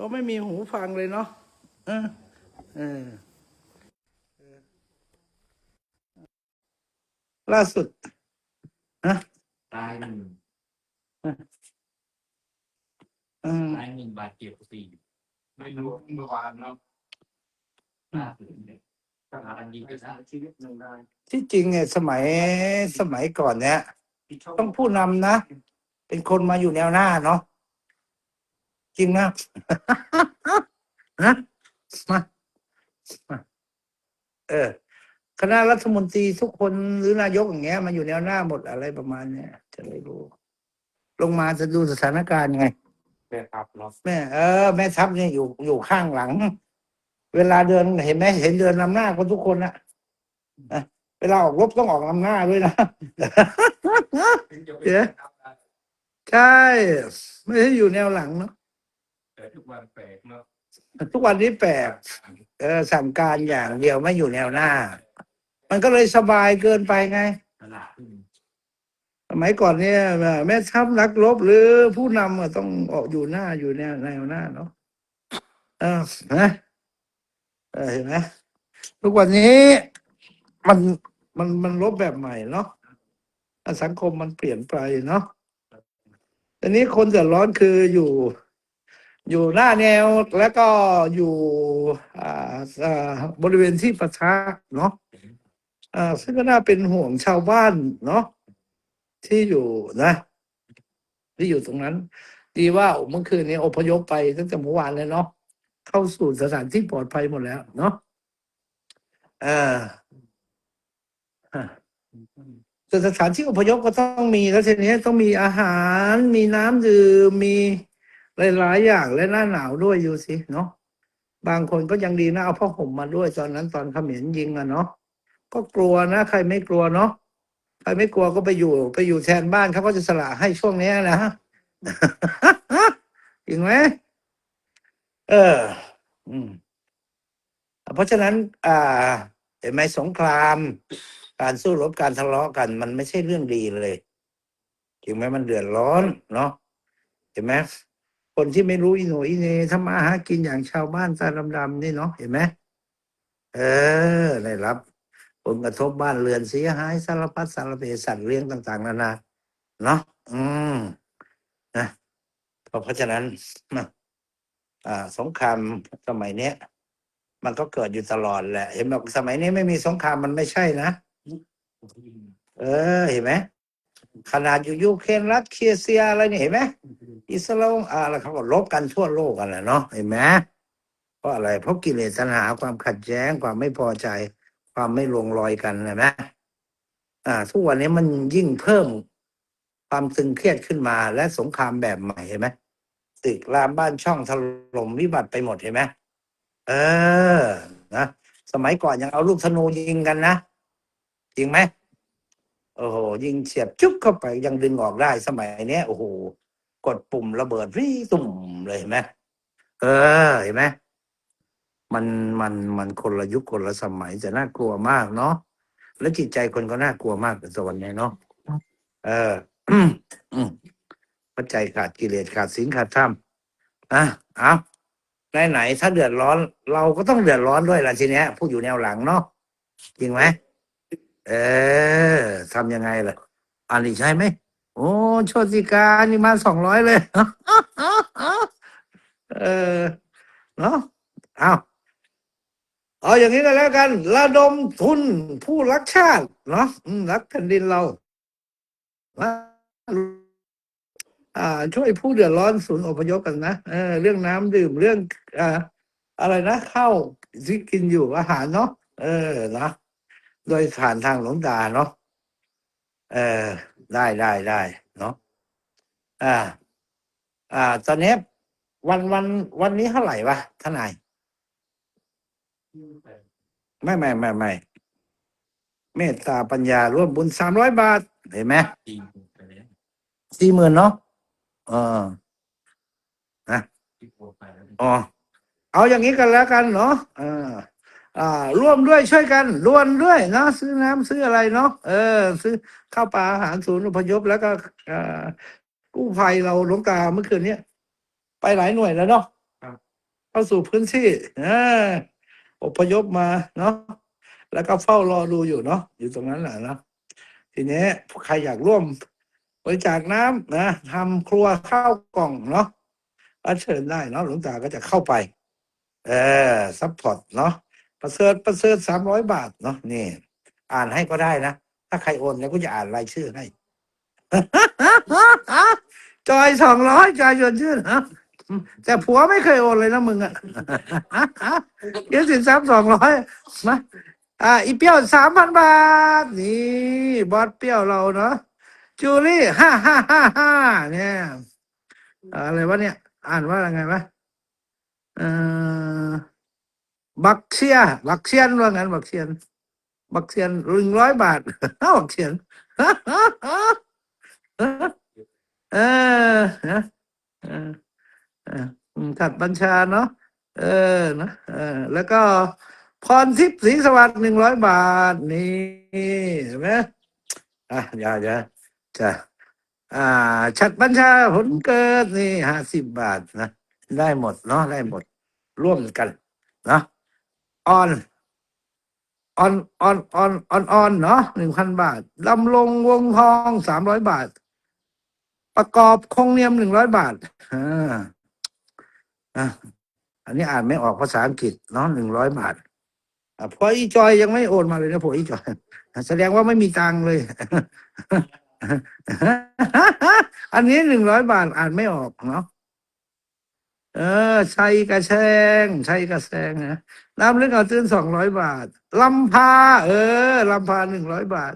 เราไม่มีหูฟังเลยเนาะเออเออเออล่าสุดนะตายหนึ่งเออตายหนึ่งบาดเจ็บสี่ไม่รู้เมื่อวานเนาะล่าสุดเนี่ยสถานยิงไปซะชีวิตหนึ่งได้ที่จริงเนี่ยสมัยสมัยก่อนเนี่ย ต้องผู้นำนะ เป็นคนมาอยู่แนวหน้าเนาะจ ริงนะนะมามาเออ คณะรัฐมนตรีทุกคนหรือนายกอย่างเงี้ยมาอยู่แนวหน้าหมดอะไรประมาณเนี้ยจะได้รู้ ลงมาจะดูสถานการณ์ไงแม่ครับเนาะแม่เออแม่ทัพเนี่ยอยู่อยู่ข้างหลัง เวลาเดินเห็นไหมเห็นเดินนำหน้าคนทุกคนนะอะเวลาออกรบต้องออกนำหน้าด้วยนะเดี๋ยวใช่ไม่ได้อยู่แนวหลังเนาะ แต่ทุกวันแปลกเนาะทุกวันนี้แปลกเออสั่งการอย่างเดียวไม่อยู่แนวหน้า มันก็เลยสบายเกินไปไงตลาดขึ้นสมัยก่อนเนี่ยแม่ทัพนักรบหรือผู้นำอะต้องออกอยู่หน้าอยู่แนวแนวหน้าเนาะเออนะเออเห็นไหมทุกวันนี้มันมันมันลบแบบใหม่เนาะสังคมมันเปลี่ยนไปเนาะแต่นี้คนเดือดร้อนคืออยู่ อยู่หน้าแนวแล้วก็อยู่บริเวณที่ประทะเนาะซึ่งก็น่าเป็นห่วงชาวบ้านเนาะที่อยู่นะ ที่อยู่ตรงนั้น ดีว่าเมื่อคืนนี้อพยพไปตั้งแต่เมื่อวานเลยเนาะเข้าสู่สถานที่ปลอดภัยหมดแล้วเนาะเออฮะแต่สถานที่อพยพก็ต้องมีแล้วทีนี้ต้องมีอาหาร มีน้ำดื่มมี หลายๆอย่างและหน้าหนาวด้วยอยู่สิเนาะบางคนก็ยังดีนะเอาผ้าห่มมาด้วยตอนนั้นตอนเขมรยิงอะเนาะก็กลัวนะ ใครไม่กลัวเนาะใครไม่กลัวก็ไปอยู่ ไปอยู่แทนบ้านเขาก็จะสละให้ช่วงนี้นะจริงไหมเออ อืม เพราะฉะนั้น อ่าเห็นไหมสงคราม การสู้รบการทะเลาะกัน มันไม่ใช่เรื่องดีเลยจริงไหมมันเดือดร้อนเนาะเห็นไหม คนที่ไม่รู้อีโหนอีเนทำมาหากินอย่างชาวบ้านตาดำๆนี่เนาะเห็นไหมเออได้รับ ผลกระทบบ้านเรือนเสียหายสารพัดสารเพสัตว์เลี้ยงต่าง ๆ นานาเนาะอืมนะเพราะฉะนั้นนะอ่า สงครามสมัยเนี้ยมันก็เกิดอยู่ตลอดแหละ เห็นบอกสมัยนี้ไม่มีสงครามมันไม่ใช่นะ เออ เห็นไหม ขนาดอยู่ยูเครนรัสเคียเซียอะไรเนี่ยเห็นไหมอิสราเอลอะไรเขาก็ลบกันทั่วโลกกันแหละเนาะเห็นไหมเพราะอะไรเพราะกิเลสตัณหาความขัดแย้งความไม่พอใจ ความไม่ลงรอยกันเห็นไหมอ่า ทุกวันนี้มันยิ่งเพิ่มความตึงเครียดขึ้นมาและสงครามแบบใหม่เห็นไหมตึกรามบ้านช่องถล่มวิบัติไปหมดเห็นไหมเออนะสมัยก่อนยังเอาลูกธนูยิงกันนะจริงไหม โอ้โหยิงเฉียบจุ๊บเข้าไปยังดึงออกได้สมัยเนี้ยโอ้โหกดปุ่มระเบิดรีตุ่มเลยเห็นไหมเออเห็นไหมมันมันมันคนละยุคคนละสมัยจะน่ากลัวมากเนาะและจิตใจคนก็น่ากลัวมากในส่วนนี้เนาะเอออืมอืมปัจจัยขาดกิเลสขาดศีลขาดธรรมอะเอาไหนไหนถ้าเดือดร้อน เราก็ต้องเดือดร้อนด้วยล่ะทีเนี้ยผู้อยู่แนวหลังเนาะจริงไหม เออทำยังไงล่ะอันนี้ใช่ไหม โอ้โชติการนี่มาสองร้อยเลย เออเนาะเอาเอาอย่างนี้ก็แล้วกัน ระดมทุนผู้รักชาติ เนาะรักแผ่นดินเรามาอ่าช่วยผู้เดือดร้อนศูนย์อพยพกันนะเออเรื่องน้ำดื่มเรื่อง อ่า อะไรนะข้าวที่กินอยู่อาหารเนาะเออนะ โดยผ่านทางหลวงตาเนาะเออได้ได้ได้เนาะอ่า อ่า ตอนนี้วันวันวันนี้เท่าไหร่วะทนายไม่ไม่ไม่ไม่เมตตาปัญญาร่วมบุญสามร้อยบาท เห็นไหมสี่หมื่นเนาะเออที่โพสต์ไปแล้วอ๋อเอาอย่างนี้กันแล้วกันเนาะอ่า ร่วมด้วยช่วยกันรวนด้วยเนาะซื้อน้ำซื้ออะไรเนาะเออ ซื้อข้าวปลาอาหารศูนย์อพยพแล้วก็อ่ากู้ภัยเราหลวงตาเมื่อคืนเนี้ยไปหลายหน่วยแล้วเนาะเข้าสู่พื้นที่เอออพยพมาเนาะแล้วก็เฝ้ารอดูอยู่เนาะอยู่ตรงนั้นแหละเนาะทีนี้ใครอยากร่วมบริจาคน้ำนะทำครัวข้าวกล่องเนาะก็เชิญได้เนาะหลวงตาก็จะเข้าไป เออซัพพอร์ตเนาะ ประเสริฐประเสริฐสามร้อยบาทเนาะนี่ อ่านให้ก็ได้นะ ถ้าใครโอนเนี่ยก็จะอ่านรายชื่อให้จอยสองร้อยจอยชวนชื่นนะแต่ผัวไม่เคยโอนเลยนะมึงอะเดี๋ยวสินทรัพย์สองร้อยมาอ่าอีเปี้ยวสามพันบาท นี่บอสเปี้ยวเราเนาะจูลี่ห้าห้าห้าห้าเนี่ยอะไรวะเนี่ย อ่านว่าอะไรไงวะเออ บักเชียบักเชียนว่างั้นบักเชียน บักเชียนหนึ่งร้อยบาทบักเชียนเออนะเออเออขัดบัญชาเนาะเออนะเออ แล้วก็พรทิพย์ศรีสวัสดิ์หนึ่งร้อยบาทนี่เห็นไหมอะอย่าอย่าจะอ่า ชัดบัญชาผลเกิดนี่ห้าสิบบาทนะได้หมดเนาะได้หมดร่วมกัน เนาะ ออนออนออนออนออนออนเนาะหนึ่งพันบาทดำรงวงทองสามร้อยบาท ประกอบคงเนียมหนึ่งร้อยบาทอ่าอะอันนี้อ่านไม่ออกภาษาอังกฤษเนาะหนึ่งร้อยบาทอะพออีจอยยังไม่โอนมาเลยนะพออีจอยแสดงว่าไม่มีตังเลย อันนี้หนึ่งร้อยบาทอ่านไม่ออกเนาะเออชัยกระแชงชัยกระแชงนะ น้ำเลือดเอาตื้นสองร้อยบาทลำพา เออลำพาหนึ่งร้อยบาท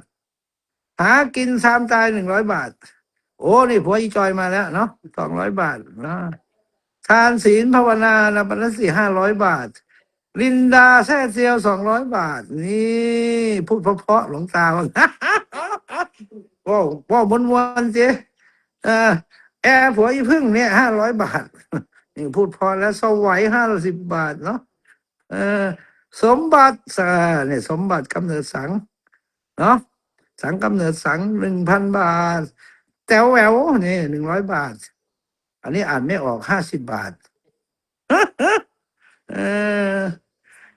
หากินซามตายหนึ่งร้อยบาท โอ้นี่ผัวอีจอยมาแล้วเนาะสองร้อยบาทนะทานศีลภาวนานะปันสีห้าร้อยบาท ลินดาแท้เซียวสองร้อยบาท นี่พูดเพราะๆหลวงตาว่าว้าวว้าวมวนๆสิเออแอร์ผัวอีพึ่งเนี่ยห้าร้อยบาท นี่พูดพอแล้วสวัยห้าสิบบาทเนาะ สมบัติเนี่ยสมบัติกำเนิดสังเนาะสังกำเนิดสังหนึ่งพันบาท แต๋วแหววนี่หนึ่งร้อยบาท อันนี้อ่านไม่ออกห้าสิบบาท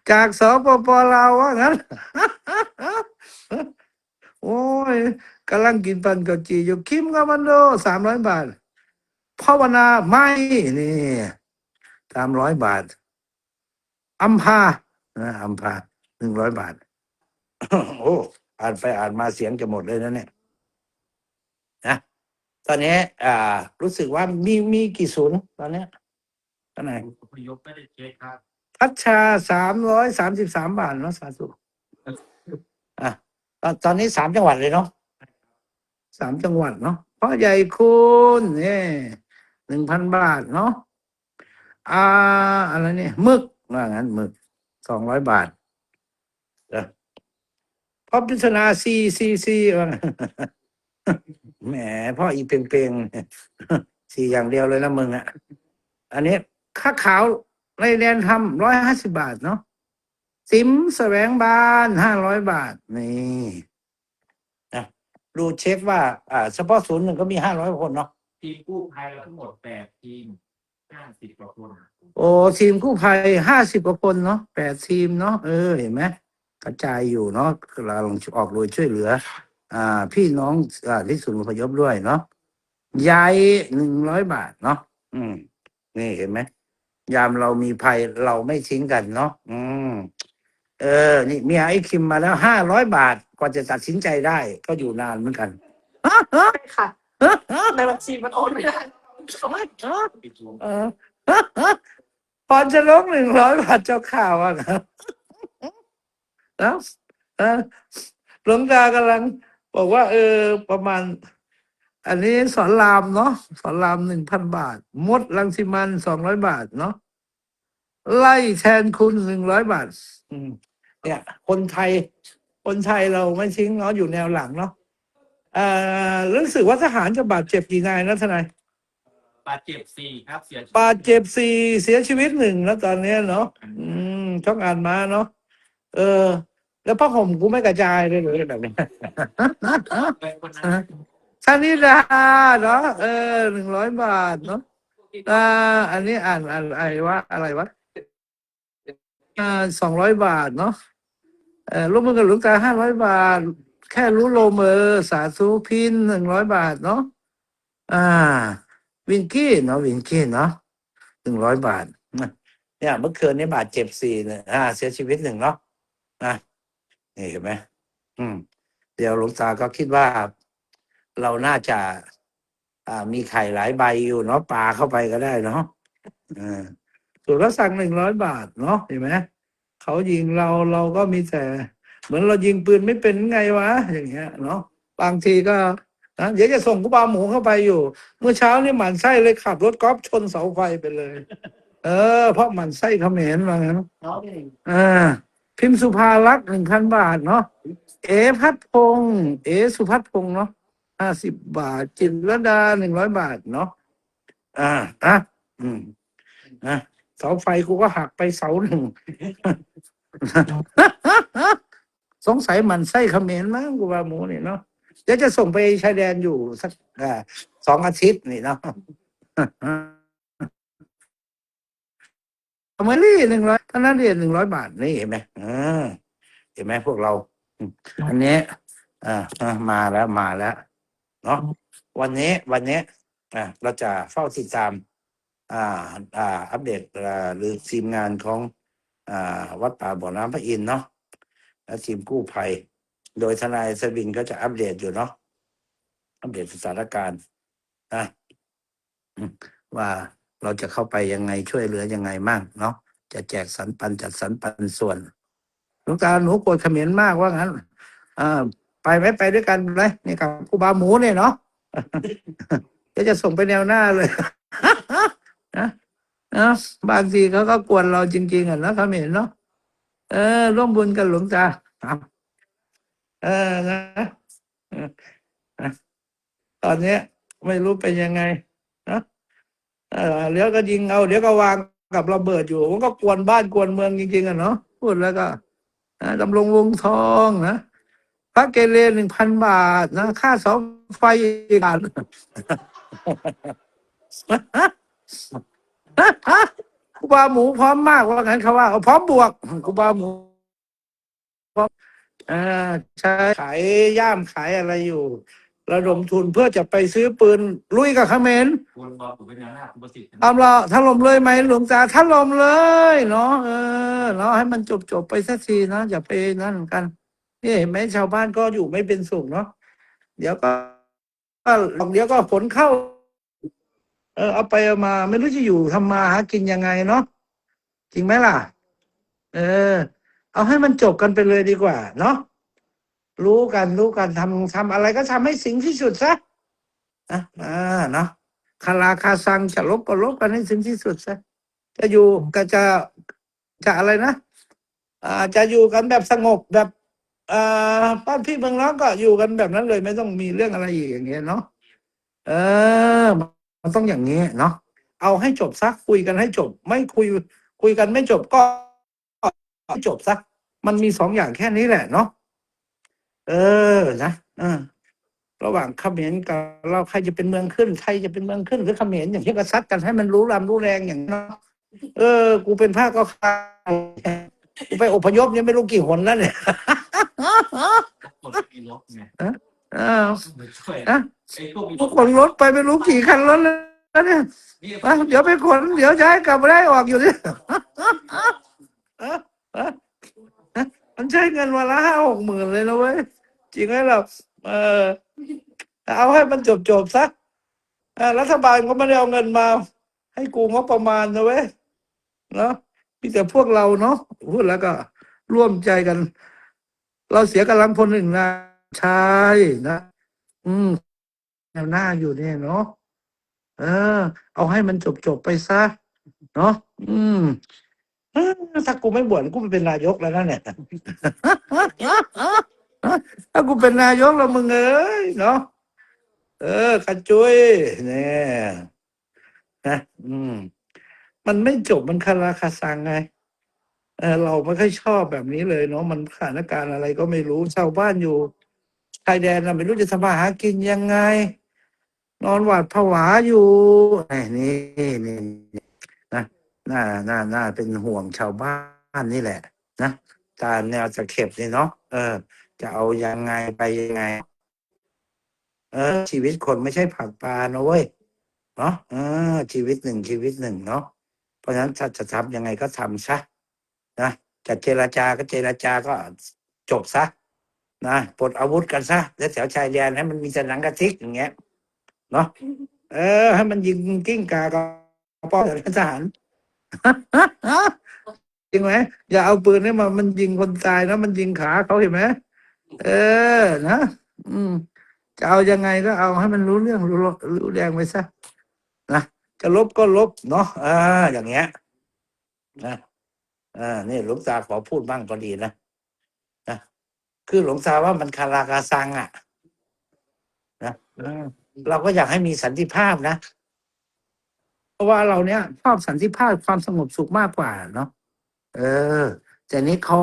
จากสปปลาวว่างั้น โอ้ยกำลังกินปันกบจีอยู่คิมกับมันโดสามร้อยบาทภาวนาไม่นี่สามร้อยบาท อัมพานะอัมพาหนึ่งร้อยบาท โอ้อ่านไปอ่านมาเสียงจะหมดเลยนะเนี่ยนะตอนนี้ อ่า รู้สึกว่ามีมีกี่ศูนย์ตอนเนี้ยตอนไหนอพยพไม่ได้เช็คครับพัชชาสามร้อยสามสิบสามบาทเนาะสาธุอะตอนตอนนี้สามจังหวัดเลยเนาะสามจังหวัดเนาะพ่อใหญ่คุณเนี่ยหนึ่งพันบาทเนาะอ่าอะไรเนี่ยหมึก ว่างั้นหมึกสองร้อยบาทเด้อพ่อพิศนาซีซีซีว่างั้นแหมพ่ออีเปงเปงๆสี่อย่างเดียวเลยนะมึงอะ อันนี้ค่าขาวในแดนทำร้อยห้าสิบาทเนาะสิมแสวงบานห้าร้อยบาท นี่นะดูเช็คว่า อ่า เฉพาะศูนย์หนึ่งก็มีห้าร้อยคนเนาะทีมกู้ภัยเราทั้งหมดแปดทีม ห้าสิบกว่าคนโอ้ทีมกู้ภัยห้าสิบกว่าคนเนาะแปดทีมเนาะเออเห็นไหมกระจายอยู่เนาะเราลองออกโดยช่วยเหลือ อ่า พี่น้องอ่าที่ศูนย์อพยพด้วยเนาะยายหนึ่งร้อยบาทเนาะอืม นี่เห็นไหมยามเรามีภัยเราไม่ทิ้งกันเนาะอืม เออ นี่เมียไอ้คิมมาแล้วห้าร้อยบาทกว่าจะตัดสินใจได้ ก็อยู่นานเหมือนกันค่ะ ในบัญชีมันโอนไม่ได้ ปิดรวมเออพรจะลงหนึ่งร้อยบาทเจ้าข่าวอะครับแล้วหลวงตากำลัง บอกว่า เออ ประมาณ อันนี้สอนรามเนาะสอนรามหนึ่งพันบาท มดลังสิมันสองร้อยบาทเนาะไล่แทนคุณหนึ่งร้อยบาท อืม เนี่ย คนไทย คนไทยเราไม่ทิ้งเนาะอยู่แนวหลังเนาะเอ่อรู้สึกว่าทหารจะบาดเจ็บกี่นายนะทนาย บาดเจ็บสี่ครับเสียชีวิตบาดเจ็บสี่เสียชีวิตหนึ่งแล้วตอนเนี้ยเนาะอืมช่องอ่านมาเนาะเออ แล้วผ้าห่มกูไม่กระจายเลยเลยแบบนี้เป็นคนนั้น ชานิดาเนาะเออหนึ่งร้อยบาทเนาะอ่าอันนี้อ่านอ่านอะไรวะอะไรวะอ่าสองร้อยบาทเนาะเออร่วมมือกับหลวงตาห้าร้อยบาท แค่รู้โลเมอร์สาธุพินหนึ่งร้อยบาทเนาะอ่า วินกี้เนาะวินกี้เนาะหนึ่งร้อยบาทเนี่ยเมื่อคืนนี้บาทเจ็บสี่เนี่ยเสียชีวิตหนึ่งเนาะนะนี่เห็นไหมอืม เดี๋ยวหลวงตาก็คิดว่าเราน่าจะอ่ามีไข่หลายใบอยู่เนาะปลาเข้าไปก็ได้เนาะอ่าส่วนละสั่งหนึ่งร้อยบาทเนาะเห็นไหมเขายิงเราเราก็มีแต่ เหมือนเรายิงปืนไม่เป็นไงวะ อย่างเงี้ยเนาะบางทีก็ นะเดี๋ยวจะส่งกุบาหมูเข้าไปอยู่ เมื่อเช้านี่หมันไส้เลยขับ รถกอล์ฟชนเสาไฟไปเลย เออ เพราะหมันไส้เขมรมางั้นเขาเองอ่าพิมพ์สุภาลักษณ์หนึ่งพันบาทเนาะเอพัดพงษ์เอสุพัดพงษ์เนาะห้าสิบบาท จิตรดาหนึ่งร้อยบาทเนาะอ่าอะอืมอะเสาไฟกูก็หักไปเสาหนึ่ง สงสัยหมันไส้เขมรมั้งกูว่าหมูนี่เนาะ เดี๋ยวจะส่งไปชายแดนอยู่สักสองอาทิตย์นี่เนาะเอามาลี่หนึ่งร้อยท่านั้นเรียนหนึ่งร้อยบาทนี่เห็นไหมเห็นไหมพวกเรา อันนี้อ่ามาแล้วมาแล้ว เนาะวันนี้ วันนี้อ่าเราจะเฝ้าติดตาม อ่า อ่า อัปเดตหรือทีมงานของ อ่า วัดป่าบ่อน้ำพระอินเนาะและทีมกู้ภัย โดยทนายสวินก็จะอัปเดตอยู่เนาะอัปเดตสถานการณ์นะว่าเราจะเข้าไปยังไงช่วยเหลือยังไงมั่งเนาะจะแจกสรรปันจัดสรรปันส่วนหลวงตาหนูโกรธเขมรมากว่างั้นอ่าไปไหมไปด้วยกันไหมนี่กับครูบาหมูเนี่ยเนาะเดี๋ยวจะส่งไปแนวหน้าเลยนะนะบางทีเขาก็กวนเราจริง ๆอะนะเขมรเนาะเออร่วมบุญกันหลวงตาครับ เออนะออนะตอนนี้ไม่รู้เป็นยังไงนะเดี๋ยวก็ยิงเอาเดี๋ยวก็วางกับระเบิดอยู่ มันก็กวนบ้านกวนเมืองจริงๆอะเนาะพูดแล้วก็นะดำรงวงทองนะพระเกเรหนึ่งพันบาทนะค่าเสาไฟอีกบาทกูบาหมูพร้อมมากว่างั้นเขาว่าเอาพร้อมบวกกูบาหมู อ่าใช่ขายย่ามขายอะไรอยู่ ระดมทุนเพื่อจะไปซื้อปืนลุยกับเขมรควรบอกผมเป็นแนหน้าคุณประสิทธิ์ทำเราถล่มเลยไหมหลวงตาถล่มเลยเนาะเออเนาะให้มันจบจบๆไปสักทีนะอย่าไปนั่นกันนี่เห็นไหมชาวบ้านก็อยู่ไม่เป็นสุขเนาะเดี๋ยวก็ก็เดี๋ยวก็ฝนเข้า เออเอาไปเอามา ไม่รู้จะอยู่ทำมาหากินยังไงเนาะจริงไหมล่ะ เออ เอาให้มันจบกันไปเลยดีกว่า เนาะรู้กันรู้กันทำทำอะไรก็ทำให้สิ่งที่สุดซะอะอ่าเนาะคาราคาซังจะลบก็ลบกันให้ถึงที่สุดซะจะอยู่ก็จะจะอะไรนะอ่าจะอยู่กันแบบสงบแบบอ่าบ้านพี่เมืองน้องก็อยู่กันแบบนั้นเลย ไม่ต้องมีเรื่องอะไรอีกอย่างเงี้ยเนาะเออ มันต้องอย่างนี้ยเนาะเอาให้จบซะคุยกันให้จบ ไม่คุย คุยกันไม่จบก็ก็จบซะ มันมีสองอย่างแค่นี้แหละเนาะเออนะเออระหว่างเขมรกับเราใครจะเป็นเมืองขึ้น ใครจะเป็นเมืองขึ้น หรือเขมรอย่างที่กษัตริย์กันให้มันรู้รำรู้แรงอย่างนั้นเนาะเออ กูเป็นภาคก็คากูไปอพยพเนี่ยไม่รู้กี่หนแล้วเนี่ยคนมีรถไงอ้าวมาช่วยนะไอ้พวกมีพวกคนรถไปไม่รู้กี่คันรถแล้วเนี่ยนี่อะเดี๋ยวไปขนเดี๋ยวจะให้กลับมาได้ออกอยู่เนี่ยเอ้อเอ้อ มันใช้เงินวันละห้าหกหมื่นเลยนะเว้ย จริงไหมล่ะเออ เอาให้มันจบจบซะเออรัฐบาลก็ไม่ได้เอาเงินมา ให้กูงบประมาณนะเว้ยเนาะมีแต่พวกเราเนาะพูดแล้วก็ ร่วมใจกัน เราเสียกำลังพลหนึ่งนะใช่นะ อืมแนวหน้าอยู่เนี่ยเนาะเออ เอาให้มันจบจบไปซะ เนาะอืมเออ ถ้ากูไม่บวชกูไปเป็นนายกแล้วนะเนี่ยถ้ากูเป็นนายกแล้วมึงเอ้ยเนาะเออกระจุยเนี่ยนะอืม มันไม่จบมันคาราคาซังไงเออเราไม่ค่อยชอบแบบนี้เลยเนาะมันสถานการณ์อะไรก็ไม่รู้ชาวบ้านอยู่ชายแดนเราไม่รู้จะทำมาหากินยังไง นอนหวาดผวาอยู่ไอ้นี่นี่ น่าน่าน่าเป็นห่วงชาวบ้านนี่แหละ นะตามแนวตะเข็บนี่เนาะเออ จะเอายังไงไปยังไง เออ ชีวิตคนไม่ใช่ผักปลานะเว้ยเนาะเออ ชีวิตหนึ่งชีวิตหนึ่งเนาะเพราะฉะนั้นถ้าจะทำยังไงก็ทำซะนะจะเจรจาก็เจรจาก็จบซะนะปลดอาวุธกันซะแล้วแถวชายแดนให้มันมีแต่หนังกระติกอย่างเงี้ยเนาะเออ ให้มันยิงกิ้งกากระป้องทหาร จริงไหมอย่าเอาปืนให้มามันยิงคนตายนะมันยิงขาเขาเห็นไหมเออนะอืมจะเอายังไงก็เอาให้มันรู้เรื่องรู้รู้แรงไปซะนะจะลบก็ลบเนาะอ่าอย่างเงี้ยนะอ่านี่หลวงตาขอพูดบ้างก็ดีนะนะคือหลวงตาว่ามันคาราคาซังอะนะอืมเราก็อยากให้มีสันติภาพนะเพ ราะว่าเราเนี้ยชอบสันติภาพความสงบสุขมากกว่าเนาะเออ แต่นี้เขา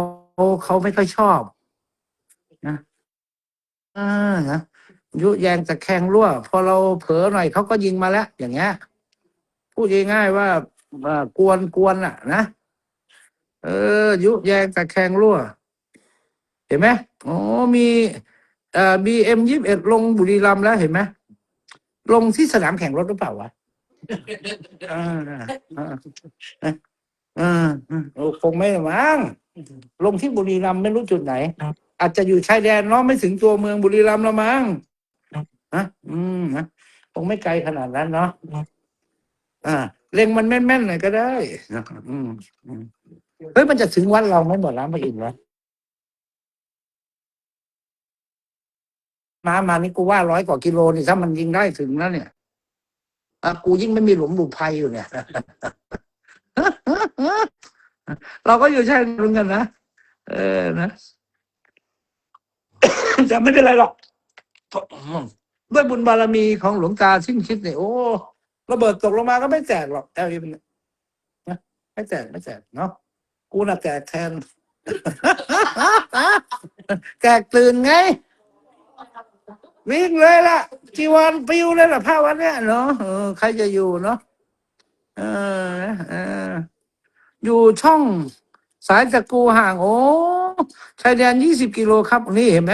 เขาไม่ค่อยชอบนะอ่านะยุแยงตะแคงรั่ว พอเราเผลอหน่อยเขาก็ยิงมาแล้ว อย่างเงี้ยพูดง่ายๆว่าเอ่อกวนกวนอะ นะเออ ยุแยงตะแคงรั่ว เห็นไหมโอ้มีเอ่อบีเอ็มยี่สิบเอ็ดลงบุรีรัมย์แล้วเห็นไหมลงที่สนามแข่งรถหรือเปล่าวะ อ่าอ่าอ่าโอ้คงไม่มั้งลงที่บุรีรัมย์ไม่รู้จุดไหน อาจจะอยู่ชายแดนเนาะไม่ถึงตัวเมืองบุรีรัมย์ละมั้งฮะอืมนะคงไม่ไกลขนาดนั้นเนาะอ่าเล็งมันแม่นๆหน่อยก็ได้อืมเฮ้ยมันจะถึงวัดเราไหม่หมดแล้วมาอินวะมามานี่กูว่าร้อยกว่ากิโลนี่ถ้ามันยิงได้ถึงแล้วเนี่ย กูยิ่งไม่มีหลุมหลุมภัยอยู่เนี่ยเราก็อยู่ใช่เหมือนกันนะเออนะจะไม่เป็นไรหรอกด้วยบุญบารมีของหลวงตาสิ้นคิดเนี่ยโอ้ระเบิดตกลงมาก็ไม่แตกหรอกแอลมันนะไม่แตกไม่แตกเนาะกูน่ะแตกแทนแตกตื่นไง วิ่งเลยล่ะจีวรปิวเลยล่ะผ้าวันเนี้ยเนาะใครจะอยู่เนาะเออเออ อยู่ช่องสายตะกูห่างโอ้ชายแดนยี่สิบกิโลครับนี่เห็นไหม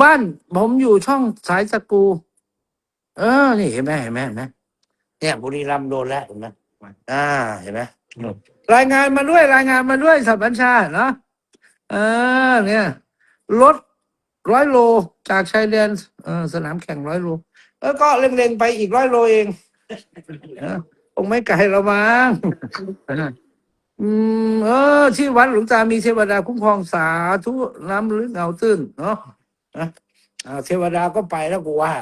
บ้านผมอยู่ช่องสายสกู เออ นี่เห็นไหมเห็นไหมเห็นไหมเนี่ยบุรีรัมย์โดนแล้วเห็นไหมอ่าเห็นไหมรายงานมาด้วย รายงานมาด้วยสับบัญชาเนาะเออ เนี่ยรถ ร้อยโลจากชายแดนสนามแข่งร้อยโลแล้วก็เล็งๆไปอีกร้อยโลเองออคงไม่ไกลเรามั้งอืมเออที่วัดหลวงตามีเทวดาคุ้มครองสาธุน้ำลึกเงาตื้นเนาะนะอ่าเทวดาก็ไปแล้วกูว่า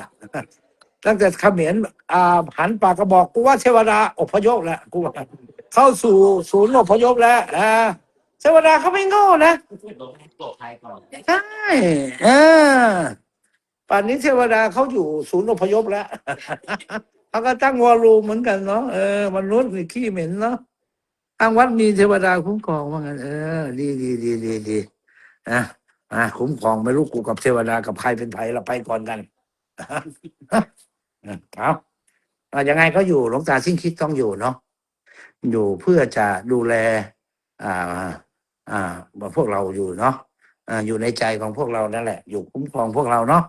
ตั้งแต่เขมรอ่าหันปากกระบอกกูว่าเทวดาอพยพแล้วกูว่าเข้าสู่ศูนย์อพยพแล้วอ่า เทวดาเขาไม่โง่นะลงโลกไทยก่อนใช่เออป่านนี้เทวดาเขาอยู่ศูนย์อพยพแล้วเขาก็ตั้งวอลลุ่มเหมือนกันเนาะเออมนุษย์นี่ขี้เหม็นเนาะทางวัดมีเทวดาคุ้มครองว่างั้นเออ ดีดีดีดีดีอะอะคุ้มครองไม่รู้กูกับเทวดากับใครเป็นไผเราไปก่อนกันเอาเอายังไงก็อยู่หลวงตาสิ้นคิดต้องอยู่เนาะอยู่เพื่อจะดูแล อ่า อ่าพวกเราอยู่เนาะอ่าอยู่ในใจของพวกเรานั่นแหละ อยู่คุ้มครองพวกเราเนาะ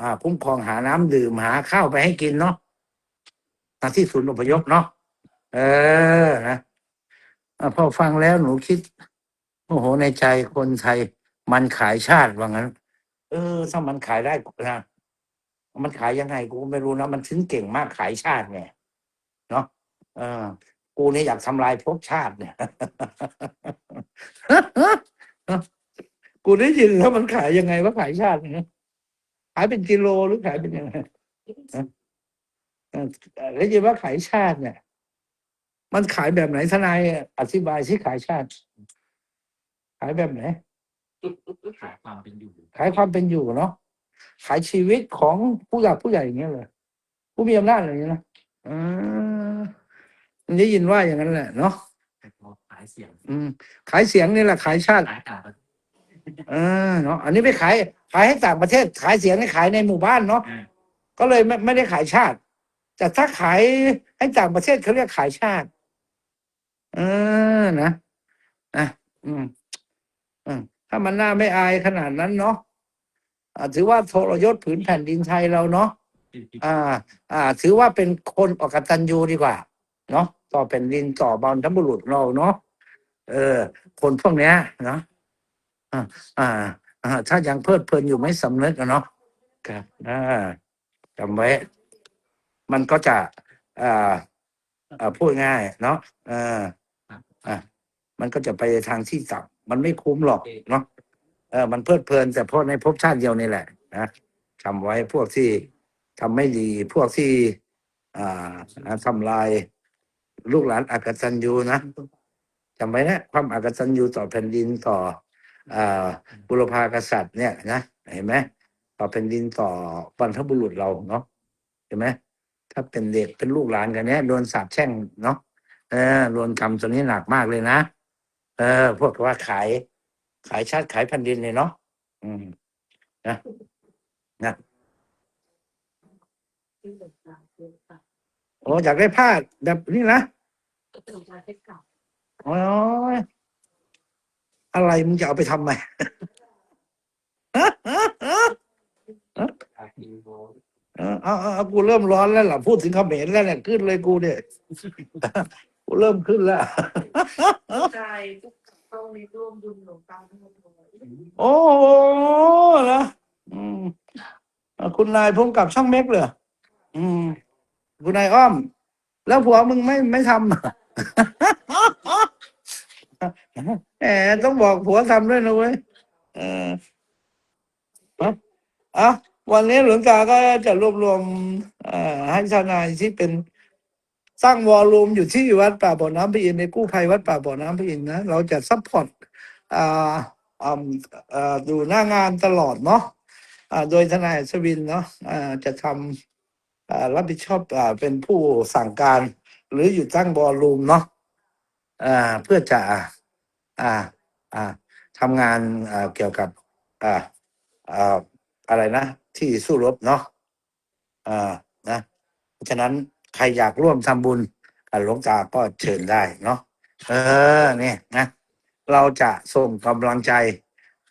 อ่าคุ้มครองหาน้ำดื่มหาข้าวไปให้กินเนาะทางที่ศูนย์อพยพเนาะเออนะอ่าพอฟังแล้วหนูคิดโอ้โหในใจคนไทย มันขายชาติว่างั้น เออ ถ้ามันขายได้นะมันขายยังไงกูไม่รู้นะมันถึงเก่งมากขายชาติไงเนาะเออ กูเนี่ยอยากทำลายภพชาติเนี่ย กูได้ยินแล้วมันขายยังไงว่าขายชาติเนี่ยขายเป็นกิโลหรือขายเป็นยังไงฮะเออได้ยินว่าขายชาติเนี่ย มันขายแบบไหนทนายอธิบายสิขายชาติ ขายแบบไหนขายความเป็นอยู่ ขายความเป็นอยู่เนาะขายชีวิตของผู้หลักผู้ใหญ่อย่างเงี้ยเลยผู้มีอำนาจอะไรอย่างเงี้ยนะอืม ได้ยินว่าอย่างนั้นแหละเนาะขายเสียง อืม ขายเสียงนี่แหละขายชาติ ขายต่างประเทศเออเนาะอันนี้ไม่ขาย ขายให้ต่างประเทศ ขายเสียงนี่ขายในหมู่บ้านเนาะก็เลยไม่ไม่ได้ขายชาติ แต่ถ้าขายให้ต่างประเทศเขาเรียกขายชาติ เออนะนะอืมอืมถ้ามันน่าไม่อายขนาดนั้นเนาะอ่าถือว่าทรยศผืนแผ่นดินไทยเราเนาะอ่า อ่า ถือว่าเป็นคนออกตันยูดีกว่า เนาะต่อแผ่นดินต่อบรรพบุรุษเราเนาะเออ คนพวกเนี้ยเนาะอ่าอ่าอ่าถ้ายังเพลิดเพลินอยู่ไม่สำนึกอะเนาะครับอ่าจำไว้ มันก็จะอ่าอ่าพูดง่าย เนาะเอ่าอะมันก็จะไปทางที่ต่ำมันไม่คุ้มหรอกเนาะเออ มันเพลิดเพลิน แต่เพราะในภพชาติเดียวนี่แหละนะจำไว้พวกที่ทำไม่ดี พวกที่ อ่าทำลาย ลูกหลานอากตันยูนะจำไว้นะความอากตันยูต่อแผ่นดินต่ออ่าบุรพากษัตริย์เนี่ยนะเห็นไหมต่อแผ่นดินต่อบรรพบุรุษเราเนาะเห็นไหมถ้าเป็นเด็กเป็นลูกหลานกันเนี้ยโดนสาปแช่งเนาะเออโดนกรรมตัวนี้หนักมากเลยนะเออ พวกว่าขาย ขายชาติขายแผ่นดินเลยเนาะอืมนะนะโอ้อยากได้ผ้าแบบนี้นะ โอ้ยอะไรมึงจะเอาไปทำไมเออเอาเอาเอากูเริ่มร้อนแล้วล่ะพูดถึงเขมรแล้วเนี่ยขึ้นเลยกูเนี่ยกูเริ่มขึ้นแล้วใช่ต้องมีร่วมบุญหลวงตาทั้งหมดเลยโอ้โหนะอืมอะคุณนายพงกับช่องเม็กเหรออืม คุณนายอ้อม แล้วผัวมึงไม่ไม่ทำ แหมต้องบอกผัวทำด้วยนะเว้ยเอออาเอาวันนี้หลวงตาก็จะรวบรวมเอ่อให้ทนายที่เป็นสร้างวอลลุ่มอยู่ที่วัดป่าบ่อน้ำพระอินในกู้ภัยวัดป่าบ่อน้ำพระอินนะเราจะซัพพอร์ตอ่าอ่าดูหน้างานตลอดเนาะอ่าโดยทนายอัศวินเนาะอ่าจะทำอ่ารับผิดชอบอ่าเป็นผู้สั่งการ หรืออยู่ตั้งบอลลูมเนาะอ่าเพื่อจะอ่าอ่าทำงานอ่าเกี่ยวกับอ่าอ่าอะไรนะ ที่สู้รบเนาะอ่านะเพราะฉะนั้นใครอยากร่วมทำบุญกับหลวงตาก็เชิญได้เนาะเออเนี่ยนะ เราจะส่งกำลังใจ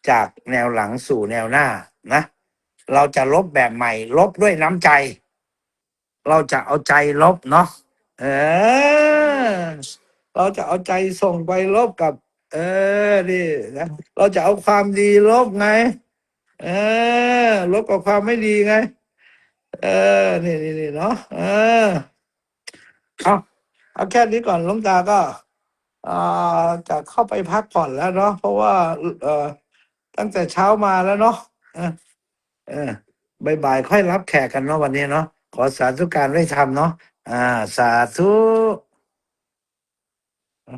จากแนวหลังสู่แนวหน้านะ เราจะลบแบบใหม่ ลบด้วยน้ำใจ เราจะเอาใจลบเนาะ เออเราจะเอาใจส่งไปลบกับ เออนี่นะเราจะเอาความดีลบไง เออ ลบกับความไม่ดีไง เออ นี่นี่นี่เนาะเออเอาเอาแค่นี้ก่อนลวงตาก็อ่าจะเข้าไปพักผ่อนแล้วเนาะเพราะว่า เออตั้งแต่เช้ามาแล้วเนาะเออเออบ่ายๆค่อยรับแขกกันเนาะวันนี้เนาะขอสาธุการไว้ทำเนาะ อ่าสาธุอ